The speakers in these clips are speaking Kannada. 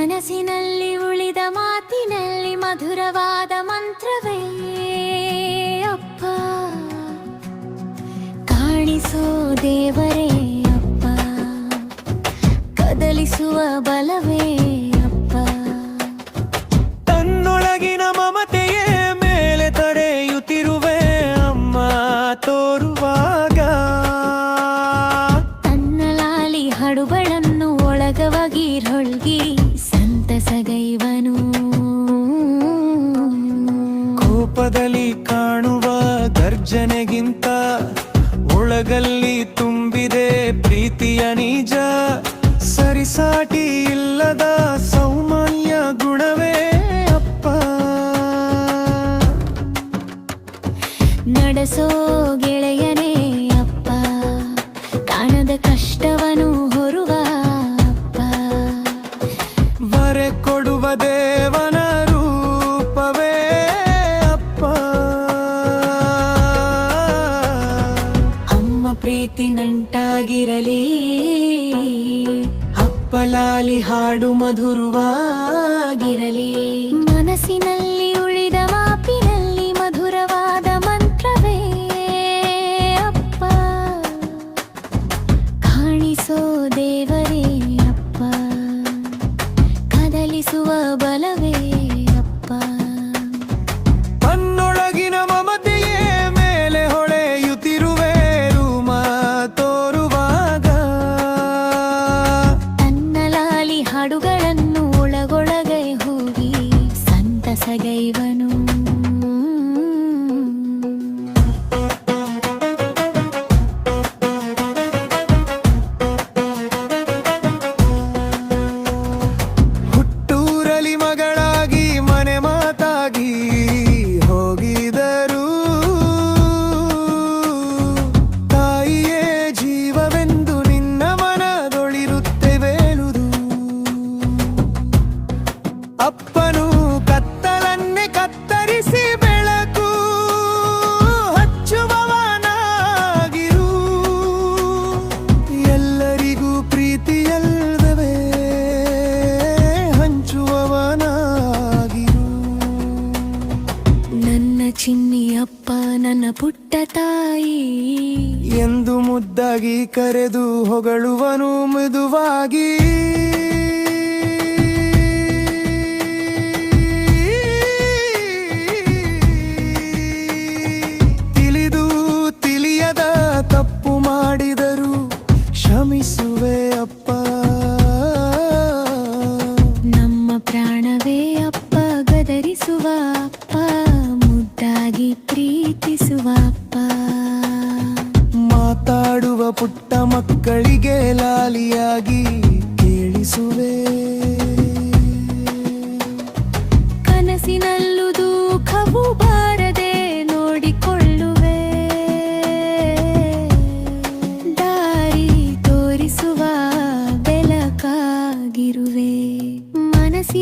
ಮನಸ್ಸಿನಲ್ಲಿ ಉಳಿದ ಮಾತಿನಲ್ಲಿ ಮಧುರವಾದ ಮಂತ್ರವೇ. ಅಪ್ಪ ಕಾಣಿಸೋ ದೇವರೇ ಅಪ್ಪ. ಕದಲಿಸುವ ಬಲವೇ ದೈವನು. ಕೋಪದಲ್ಲಿ ಕಾಣುವ ಗರ್ಜನೆಗಿಂತ ಒಳಗಲ್ಲಿ ತುಂಬಿದೆ ಪ್ರೀತಿಯ ನಿಜ ಸರಿಸಾಟ ಪ್ರೀತಿ ನಂಟಾಗಿರಲಿ ಅಪ್ಪಲಾಲಿ ಹಾಡು ಮಧುರವಾಗಿರಲಿ. ಮನಸ್ಸಿನಲ್ಲಿ ಉಳಿದ ಮಾಪಿನಲ್ಲಿ ಮಧುರವಾದ ಮಂತ್ರವೇ, ಅಪ್ಪ. ಕಾಣಿಸೋ ದೇವರೇ, ಅಪ್ಪ. ಕದಲಿಸುವ ನನ್ನ ಪುಟ್ಟ ತಾಯಿ. ಎಂದು ಮುದ್ದಾಗಿ ಕರೆದು ಹೊಗಳುವನು ಮೃದುವಾಗಿ.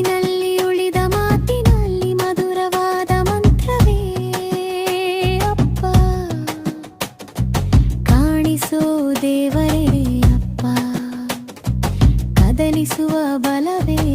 ನಲ್ಲಿ ಉಳಿದ ಮಾತಿನಲ್ಲಿ ಮಧುರವಾದ ಮಂತ್ರವೇ ಅಪ್ಪ. ಕಾಣಿಸೋ ದೇವರೇ ಅಪ್ಪ. ಕದಲಿಸುವ ಬಲವೇ